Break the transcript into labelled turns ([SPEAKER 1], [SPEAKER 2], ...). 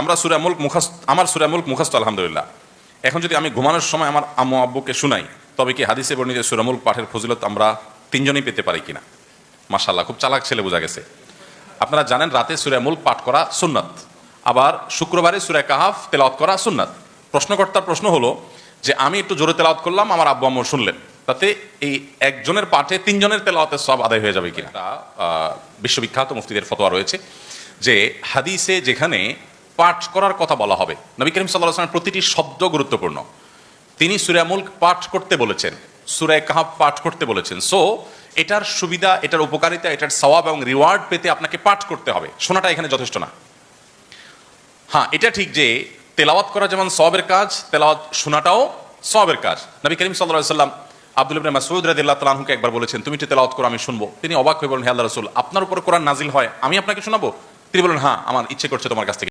[SPEAKER 1] আমরা সুরা মুল্ক মুখাস্ত আমার সুরা মুল্ক মুখাস্ত, আলহামদুলিল্লাহ। এখন যদি আমি ঘুমানোর সময় আমার আম্মু আব্বুকে শুনাই, তবে কি হাদিসে বর্ণিত সুরা মুল্ক পাঠের ফজিলত আমরা তিনজনেই পেতে পারি কিনা? মাশাল্লাহ খুব চালাক ছেলে বোঝা গেছে। আপনারা জানেন রাতে সুরা মুল্ক পাঠ করা সুন্নাত, আবার শুক্রবারে সুরা কাহাফ তেলাওয়াত করা সুন্নাত। প্রশ্নকর্তার প্রশ্ন হলো যে, আমি একটু জোরে তেলাওয়াত করলাম, আমার আব্বু আম্মু শুনলেন। তাতে এই একজনের পাঠে তিনজনের তেলাওয়াতের সব আদায় হয়ে যাবে কিনা? বিশ্ববিখ্যাত মুফতিদের ফতোয়া রয়েছে যে, হাদিসে যেখানে পাঠ করার কথা বলা হবে। নবী করিম সাল্লাহ আসলামের প্রতিটি শব্দ গুরুত্বপূর্ণ। তিনি সুরা মুল্ক পাঠ করতে বলেছেন সুরায় কাহাব পাঠ করতে বলেছেন। সো এটার সুবিধা, এটার উপকারিতা, এটার সওয়াব এবং রিওয়ার্ড পেতে আপনাকে পাঠ করতে হবে। শোনাটা এখানে যথেষ্ট না। হ্যাঁ এটা ঠিক যে তেলাওয়াত করা যেমন সবের কাজ, তেলাওয়াত শোনাটাও সবের কাজ। নবী করিম সাল্লাহ সাল্লাম আব্দুল ইবনে মাসউদ রাদিয়াল্লাহু তাআলা একবার বলেছেন, তুমি একটু তেলাওয়াত করো, আমি শুনব। তিনি অবাক হয়ে বলেন হে আল্লাহ রাসূল, আপনার উপর কোরআন নাজিল হয়, আমি আপনাকে শোনাবো? তিনি বলেন হ্যাঁ আমার ইচ্ছে করছে তোমার কাছ থেকে